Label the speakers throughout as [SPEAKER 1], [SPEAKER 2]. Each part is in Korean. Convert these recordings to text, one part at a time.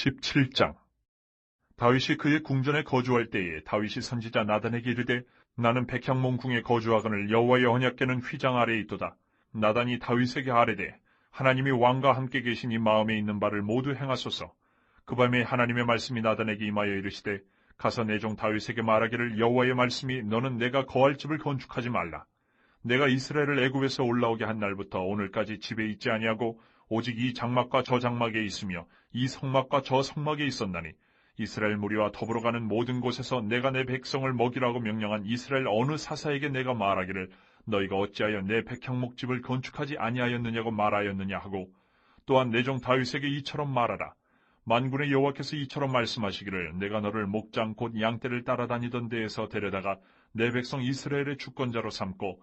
[SPEAKER 1] 17장 다윗이 그의 궁전에 거주할 때에 다윗이 선지자 나단에게 이르되 나는 백향몽 궁에 거주하거늘 여호와의 언약궤는 휘장 아래에 있도다. 나단이 다윗에게 아뢰되 하나님이 왕과 함께 계시니 마음에 있는 바를 모두 행하소서. 그 밤에 하나님의 말씀이 나단에게 임하여 이르시되 가서 내 종 다윗에게 말하기를 여호와의 말씀이 너는 내가 거할 집을 건축하지 말라. 내가 이스라엘을 애굽에서 올라오게 한 날부터 오늘까지 집에 있지 아니하고 오직 이 장막과 저 장막에 있으며 이 성막과 저 성막에 있었나니 이스라엘 무리와 더불어 가는 모든 곳에서 내가 내 백성을 먹이라고 명령한 이스라엘 어느 사사에게 내가 말하기를 너희가 어찌하여 내 백향목집을 건축하지 아니하였느냐고 말하였느냐 하고 또한 내 종 다윗에게 이처럼 말하라. 만군의 여호와께서 이처럼 말씀하시기를 내가 너를 목장 곧 양떼를 따라다니던 데에서 데려다가 내 백성 이스라엘의 주권자로 삼고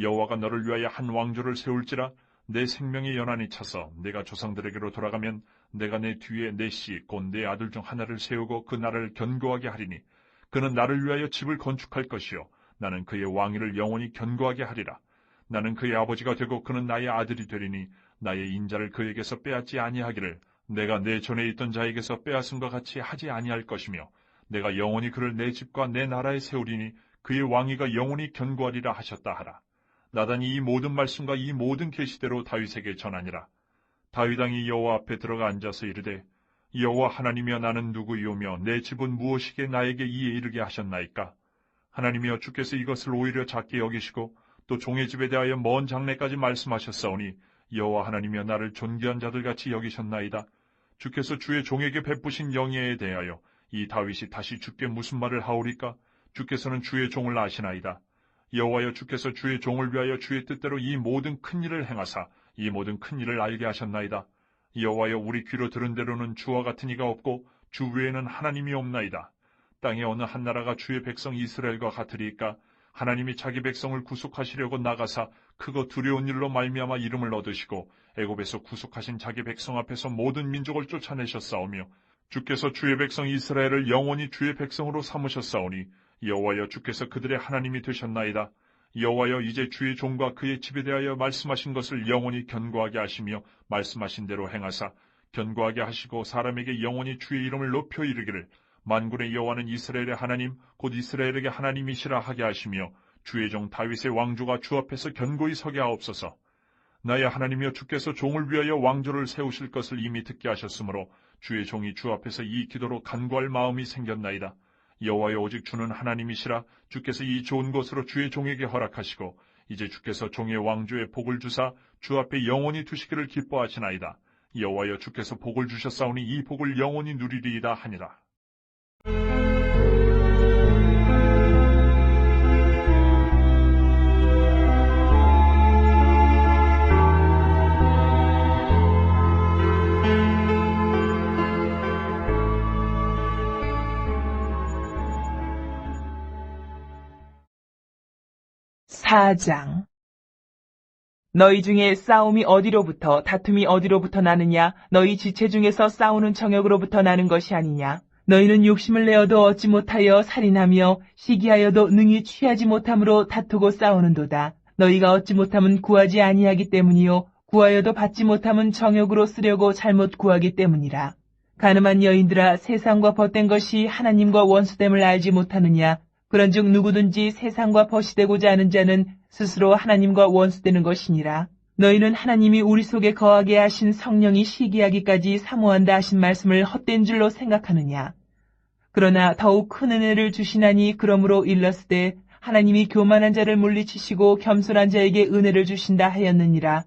[SPEAKER 1] 여호와가 너를 위하여 한 왕조를 세울지라 내 생명의 연한이 차서 내가 조상들에게로 돌아가면 내가 내 뒤에 내 씨 곧 내 아들 중 하나를 세우고 그 나라를 견고하게 하리니 그는 나를 위하여 집을 건축할 것이요 나는 그의 왕위를 영원히 견고하게 하리라. 나는 그의 아버지가 되고 그는 나의 아들이 되리니 나의 인자를 그에게서 빼앗지 아니하기를 내가 내 전에 있던 자에게서 빼앗음과 같이 하지 아니할 것이며 내가 영원히 그를 내 집과 내 나라에 세우리니 그의 왕위가 영원히 견고하리라 하셨다 하라. 나단이 이 모든 말씀과 이 모든 계시대로 다윗에게 전하니라. 다윗 왕이 여호와 앞에 들어가 앉아서 이르되 여호와 하나님이여 나는 누구이오며 내 집은 무엇이게 나에게 이에 이르게 하셨나이까? 하나님이여 주께서 이것을 오히려 작게 여기시고 또 종의 집에 대하여 먼 장래까지 말씀하셨사오니 여호와 하나님이여 나를 존귀한 자들 같이 여기셨나이다. 주께서 주의 종에게 베푸신 영예에 대하여 이 다윗이 다시 주께 무슨 말을 하오리까? 주께서는 주의 종을 아시나이다. 여호와여 주께서 주의 종을 위하여 주의 뜻대로 이 모든 큰 일을 행하사 이 모든 큰 일을 알게 하셨나이다. 여호와여 우리 귀로 들은 대로는 주와 같은 이가 없고 주 외에는 하나님이 없나이다. 땅의 어느 한 나라가 주의 백성 이스라엘과 같으리까 하나님이 자기 백성을 구속하시려고 나가사 크고 두려운 일로 말미암아 이름을 얻으시고 애굽에서 구속하신 자기 백성 앞에서 모든 민족을 쫓아내셨사오며 주께서 주의 백성 이스라엘을 영원히 주의 백성으로 삼으셨사오니 여호와여 주께서 그들의 하나님이 되셨나이다. 여호와여 이제 주의 종과 그의 집에 대하여 말씀하신 것을 영원히 견고하게 하시며 말씀하신 대로 행하사 견고하게 하시고 사람에게 영원히 주의 이름을 높여 이르기를 만군의 여호와는 이스라엘의 하나님 곧 이스라엘에게 하나님이시라 하게 하시며 주의 종 다윗의 왕조가 주 앞에서 견고히 서게 하옵소서. 나의 하나님이여 주께서 종을 위하여 왕조를 세우실 것을 이미 듣게 하셨으므로 주의 종이 주 앞에서 이 기도로 간구할 마음이 생겼나이다. 여호와여 오직 주는 하나님이시라 주께서 이 좋은 것으로 주의 종에게 허락하시고 이제 주께서 종의 왕조에 복을 주사 주 앞에 영원히 두시기를 기뻐하시나이다. 여호와여 주께서 복을 주셨사오니 이 복을 영원히 누리리이다 하니라.
[SPEAKER 2] 사장. 너희 중에 싸움이 어디로부터 다툼이 어디로부터 나느냐? 너희 지체 중에서 싸우는 정역으로부터 나는 것이 아니냐? 너희는 욕심을 내어도 얻지 못하여 살인하며 시기하여도 능히 취하지 못함으로 다투고 싸우는도다. 너희가 얻지 못함은 구하지 아니하기 때문이요. 구하여도 받지 못함은 정역으로 쓰려고 잘못 구하기 때문이라. 가늠한 여인들아 세상과 벗된 것이 하나님과 원수됨을 알지 못하느냐 그런즉 누구든지 세상과 벗이되고자 하는 자는 스스로 하나님과 원수되는 것이니라. 너희는 하나님이 우리 속에 거하게 하신 성령이 시기하기까지 사모한다 하신 말씀을 헛된 줄로 생각하느냐. 그러나 더욱 큰 은혜를 주시나니 그러므로 일렀을 하나님이 교만한 자를 물리치시고 겸손한 자에게 은혜를 주신다 하였느니라.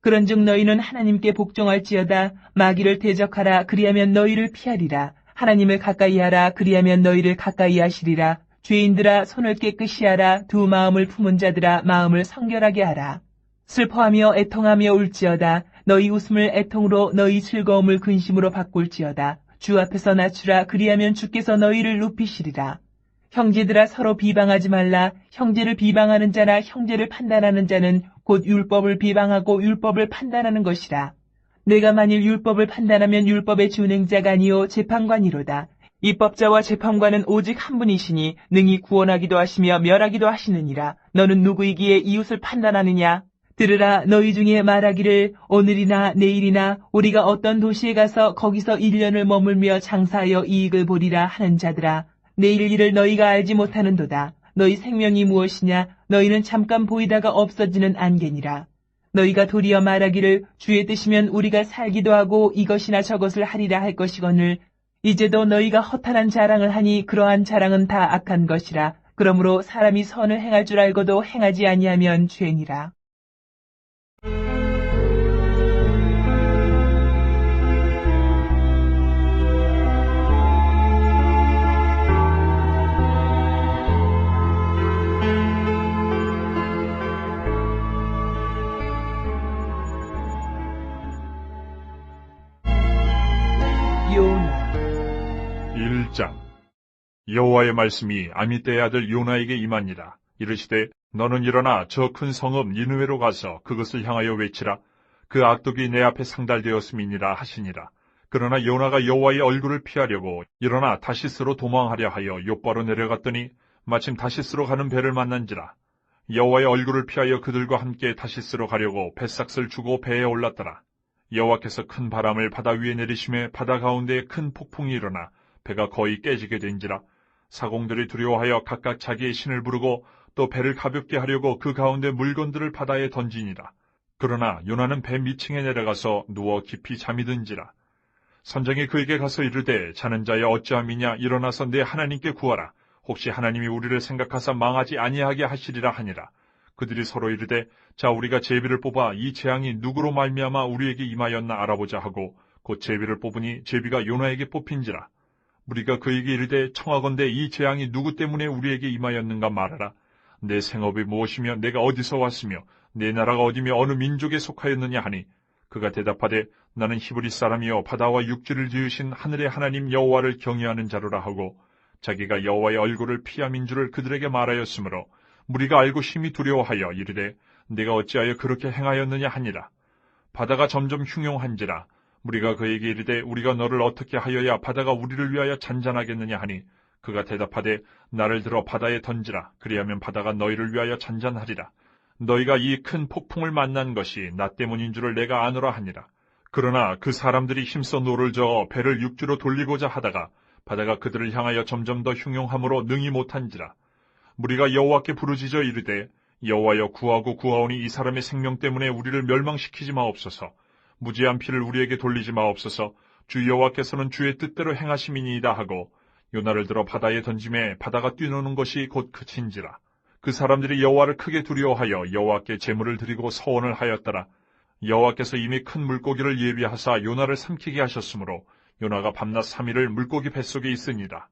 [SPEAKER 2] 그런즉 너희는 하나님께 복종할지어다 마귀를 대적하라 그리하면 너희를 피하리라. 하나님을 가까이 하라 그리하면 너희를 가까이 하시리라. 죄인들아 손을 깨끗이 하라 두 마음을 품은 자들아 마음을 성결하게 하라. 슬퍼하며 애통하며 울지어다 너희 웃음을 애통으로 너희 즐거움을 근심으로 바꿀지어다. 주 앞에서 낮추라 그리하면 주께서 너희를 높이시리라. 형제들아 서로 비방하지 말라. 형제를 비방하는 자나 형제를 판단하는 자는 곧 율법을 비방하고 율법을 판단하는 것이라. 내가 만일 율법을 판단하면 율법의 준행자가 아니요 재판관이로다. 입법자와 재판관은 오직 한 분이시니 능히 구원하기도 하시며 멸하기도 하시느니라. 너는 누구이기에 이웃을 판단하느냐? 들으라 너희 중에 말하기를 오늘이나 내일이나 우리가 어떤 도시에 가서 거기서 1년을 머물며 장사하여 이익을 보리라 하는 자들아 내일 일을 너희가 알지 못하는도다 너희 생명이 무엇이냐 너희는 잠깐 보이다가 없어지는 안개니라 너희가 도리어 말하기를 주의 뜻이면 우리가 살기도 하고 이것이나 저것을 하리라 할 것이거늘 이제도 너희가 허탄한 자랑을 하니 그러한 자랑은 다 악한 것이라. 그러므로 사람이 선을 행할 줄 알고도 행하지 아니하면 죄니라
[SPEAKER 1] 1장 여호와의 말씀이 아미떼의 아들 요나에게 임하니라. 이르시되 너는 일어나 저 큰 성읍 니느웨로 가서 그것을 향하여 외치라. 그 악독이 내 앞에 상달되었음이니라 하시니라. 그러나 요나가 여호와의 얼굴을 피하려고 일어나 다시스로 도망하려 하여 요바로 내려갔더니 마침 다시스로 가는 배를 만난지라. 여호와의 얼굴을 피하여 그들과 함께 다시스로 가려고 뱃삭을 주고 배에 올랐더라. 여호와께서 큰 바람을 바다 위에 내리심에 바다 가운데에 큰 폭풍이 일어나 배가 거의 깨지게 된지라 사공들이 두려워하여 각각 자기의 신을 부르고 또 배를 가볍게 하려고 그 가운데 물건들을 바다에 던지니라. 그러나 요나는 배 밑층에 내려가서 누워 깊이 잠이 든지라. 선장이 그에게 가서 이르되 자는 자여 어찌함이냐 일어나서 내 하나님께 구하라. 혹시 하나님이 우리를 생각하사 망하지 아니하게 하시리라 하니라. 그들이 서로 이르되 자 우리가 제비를 뽑아 이 재앙이 누구로 말미암아 우리에게 임하였나 알아보자 하고 곧 제비를 뽑으니 제비가 요나에게 뽑힌지라. 우리가 그에게 이르되 청하건대 이 재앙이 누구 때문에 우리에게 임하였는가 말하라. 내 생업이 무엇이며 내가 어디서 왔으며 내 나라가 어디며 어느 민족에 속하였느냐 하니 그가 대답하되 나는 히브리 사람이요 바다와 육지를 지으신 하늘의 하나님 여호와를 경외하는 자로라 하고 자기가 여호와의 얼굴을 피함인 줄을 그들에게 말하였으므로 무리가 알고 심히 두려워하여 이르되 내가 어찌하여 그렇게 행하였느냐 하니라. 바다가 점점 흉용한지라 우리가 그에게 이르되 우리가 너를 어떻게 하여야 바다가 우리를 위하여 잔잔하겠느냐 하니 그가 대답하되 나를 들어 바다에 던지라. 그리하면 바다가 너희를 위하여 잔잔하리라. 너희가 이 큰 폭풍을 만난 것이 나 때문인 줄을 내가 아노라 하니라. 그러나 그 사람들이 힘써 노를 저어 배를 육지로 돌리고자 하다가 바다가 그들을 향하여 점점 더 흉용함으로 능히 못한지라. 우리가 여호와께 부르짖어 이르되 여호와여 구하고 구하오니 이 사람의 생명 때문에 우리를 멸망시키지 마옵소서 무지한 피를 우리에게 돌리지 마옵소서. 주 여호와께서는 주의 뜻대로 행하심이니이다 하고 요나를 들어 바다에 던짐에 바다가 뛰노는 것이 곧 그친지라. 그 사람들이 여호와를 크게 두려워하여 여호와께 제물을 드리고 서원을 하였더라. 여호와께서 이미 큰 물고기를 예비하사 요나를 삼키게 하셨으므로 요나가 밤낮 삼일을 물고기 뱃속에 있으니라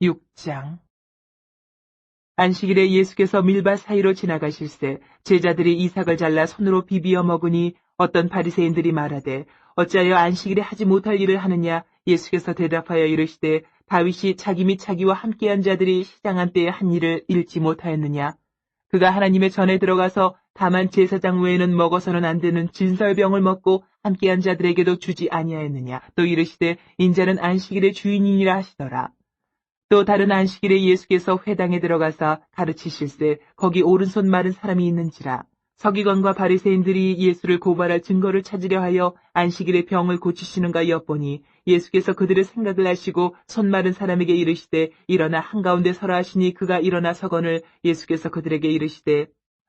[SPEAKER 2] 육장. 안식일에 예수께서 밀밭 사이로 지나가실새 제자들이 이삭을 잘라 손으로 비비어 먹으니 어떤 바리새인들이 말하되 어찌하여 안식일에 하지 못할 일을 하느냐? 예수께서 대답하여 이르시되 다윗이 자기 및 자기와 함께한 자들이 시장한 때에 한 일을 잃지 못하였느냐? 그가 하나님의 전에 들어가서 다만 제사장 외에는 먹어서는 안 되는 진설병을 먹고 함께한 자들에게도 주지 아니하였느냐? 또 이르시되 인자는 안식일의 주인이니라 하시더라 또 다른 안식일에 예수께서 회당에 들어가서 가르치실세 거기 오른손 마른 사람이 있는지라. 서기관과 바리새인들이 예수를 고발할 증거를 찾으려 하여 안식일에 병을 고치시는가 엿보니 예수께서 그들의 생각을 하시고 손 마른 사람에게 이르시되 일어나 한가운데 서라 하시니 그가 일어나 서건을 예수께서 그들에게 이르시되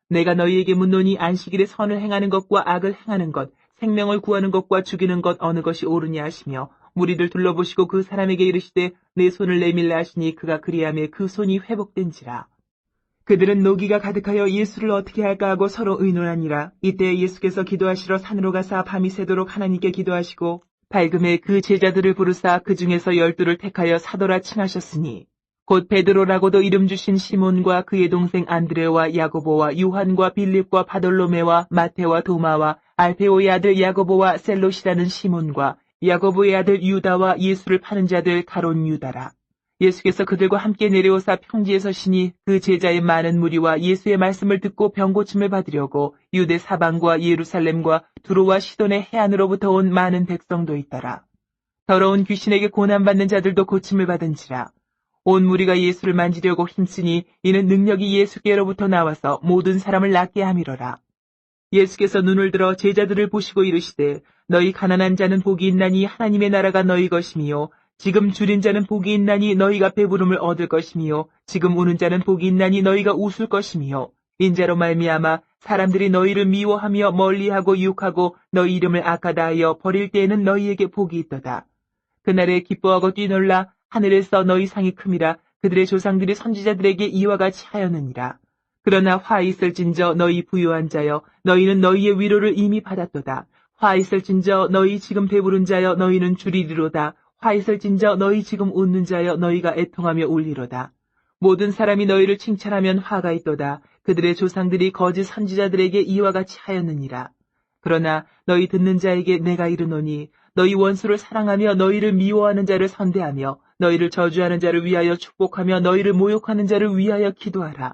[SPEAKER 2] 내가 너희에게 묻노니 안식일에 선을 행하는 것과 악을 행하는 것 생명을 구하는 것과 죽이는 것 어느 것이 옳으냐 하시며 무리들 둘러보시고 그 사람에게 이르시되 내 손을 내밀라 하시니 그가 그리하며 그 손이 회복된지라. 그들은 노기가 가득하여 예수를 어떻게 할까 하고 서로 의논하니라. 이때 예수께서 기도하시러 산으로 가사 밤이 새도록 하나님께 기도하시고 밝음에 그 제자들을 부르사 그 중에서 열두를 택하여 사도라 칭하셨으니 곧 베드로라고도 이름 주신 시몬과 그의 동생 안드레와 야고보와 요한과 빌립과 바돌로메와 마테와 도마와 알페오의 아들 야고보와 셀롯이라는 시몬과 야고보의 아들 유다와 예수를 파는 자들 가론 유다라. 예수께서 그들과 함께 내려오사 평지에 서 시니 그 제자의 많은 무리와 예수의 말씀을 듣고 병고침을 받으려고 유대 사방과 예루살렘과 두로와 시돈의 해안으로부터 온 많은 백성도 있더라. 더러운 귀신에게 고난받는 자들도 고침을 받은지라. 온 무리가 예수를 만지려고 힘쓰니 이는 능력이 예수께로부터 나와서 모든 사람을 낫게 함이로라. 예수께서 눈을 들어 제자들을 보시고 이르시되 너희 가난한 자는 복이 있나니 하나님의 나라가 너희 것이미요 지금 줄인 자는 복이 있나니 너희가 배부름을 얻을 것이미요 지금 우는 자는 복이 있나니 너희가 웃을 것이미요 인자로 말미암아 사람들이 너희를 미워하며 멀리하고 유혹하고 너희 이름을 악하다 하여 버릴 때에는 너희에게 복이 있도다. 그날에 기뻐하고 뛰놀라 하늘에서 너희 상이 큼이라 그들의 조상들이 선지자들에게 이와 같이 하였느니라. 그러나 화 있을진저 너희 부유한 자여 너희는 너희의 위로를 이미 받았도다. 화 있을진저 너희 지금 배부른 자여 너희는 줄이리로다. 화 있을진저 너희 지금 웃는 자여 너희가 애통하며 울리로다. 모든 사람이 너희를 칭찬하면 화가 있도다. 그들의 조상들이 거짓 선지자들에게 이와 같이 하였느니라. 그러나 너희 듣는 자에게 내가 이르노니 너희 원수를 사랑하며 너희를 미워하는 자를 선대하며 너희를 저주하는 자를 위하여 축복하며 너희를 모욕하는 자를 위하여 기도하라.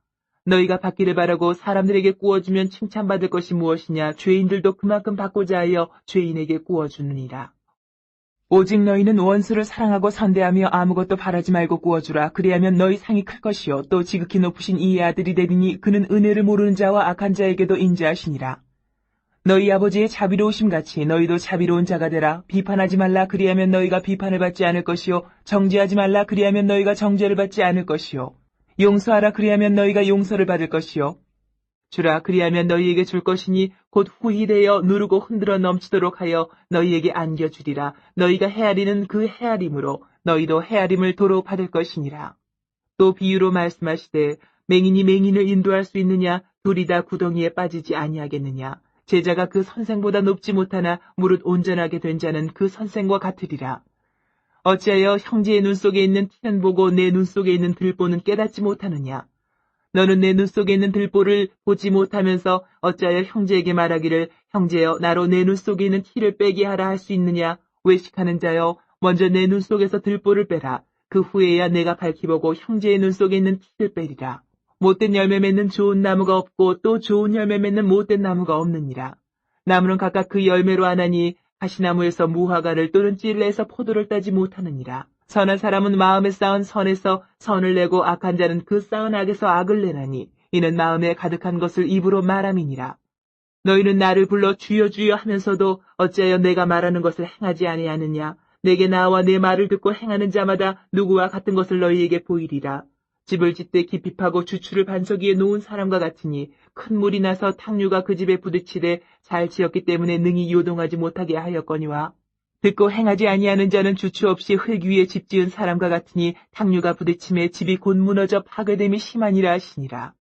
[SPEAKER 2] 너희가 받기를 바라고 사람들에게 구워주면 칭찬받을 것이 무엇이냐 죄인들도 그만큼 받고자 하여 죄인에게 구워주느니라. 오직 너희는 원수를 사랑하고 선대하며 아무것도 바라지 말고 구워주라. 그리하면 너희 상이 클 것이요. 또 지극히 높으신 이의 아들이 되리니 그는 은혜를 모르는 자와 악한 자에게도 인자하시니라. 너희 아버지의 자비로우심 같이 너희도 자비로운 자가 되라. 비판하지 말라. 그리하면 너희가 비판을 받지 않을 것이요. 정죄하지 말라. 그리하면 너희가 정죄를 받지 않을 것이요. 용서하라. 그리하면 너희가 용서를 받을 것이요. 주라. 그리하면 너희에게 줄 것이니 곧 후히 되어 누르고 흔들어 넘치도록 하여 너희에게 안겨주리라. 너희가 헤아리는 그 헤아림으로 너희도 헤아림을 도로 받을 것이니라. 또 비유로 말씀하시되 맹인이 맹인을 인도할 수 있느냐? 둘이 다 구덩이에 빠지지 아니하겠느냐? 제자가 그 선생보다 높지 못하나 무릇 온전하게 된 자는 그 선생과 같으리라. 어찌하여 형제의 눈 속에 있는 티는 보고 내 눈 속에 있는 들보는 깨닫지 못하느냐? 너는 내 눈 속에 있는 들보를 보지 못하면서 어찌하여 형제에게 말하기를 형제여 나로 내 눈 속에 있는 티를 빼게 하라 할 수 있느냐? 외식하는 자여 먼저 내 눈 속에서 들보를 빼라. 그 후에야 내가 밝히보고 형제의 눈 속에 있는 티를 빼리라. 못된 열매 맺는 좋은 나무가 없고 또 좋은 열매 맺는 못된 나무가 없느니라. 나무는 각각 그 열매로 하나니 가시나무에서 무화과를 또는 찔레에서 포도를 따지 못하느니라. 선한 사람은 마음에 쌓은 선에서 선을 내고 악한 자는 그 쌓은 악에서 악을 내나니 이는 마음에 가득한 것을 입으로 말함이니라. 너희는 나를 불러 주여 주여 하면서도 어찌하여 내가 말하는 것을 행하지 아니하느냐. 내게 나와 내 말을 듣고 행하는 자마다 누구와 같은 것을 너희에게 보이리라. 집을 짓되 깊이 파고 주추를 반석 위에 놓은 사람과 같으니 큰 물이 나서 탕류가 그 집에 부딪히되 잘 지었기 때문에 능히 요동하지 못하게 하였거니와 듣고 행하지 아니하는 자는 주추 없이 흙 위에 집 지은 사람과 같으니 탕류가 부딪힘에 집이 곧 무너져 파괴됨이 심하니라 하시니라.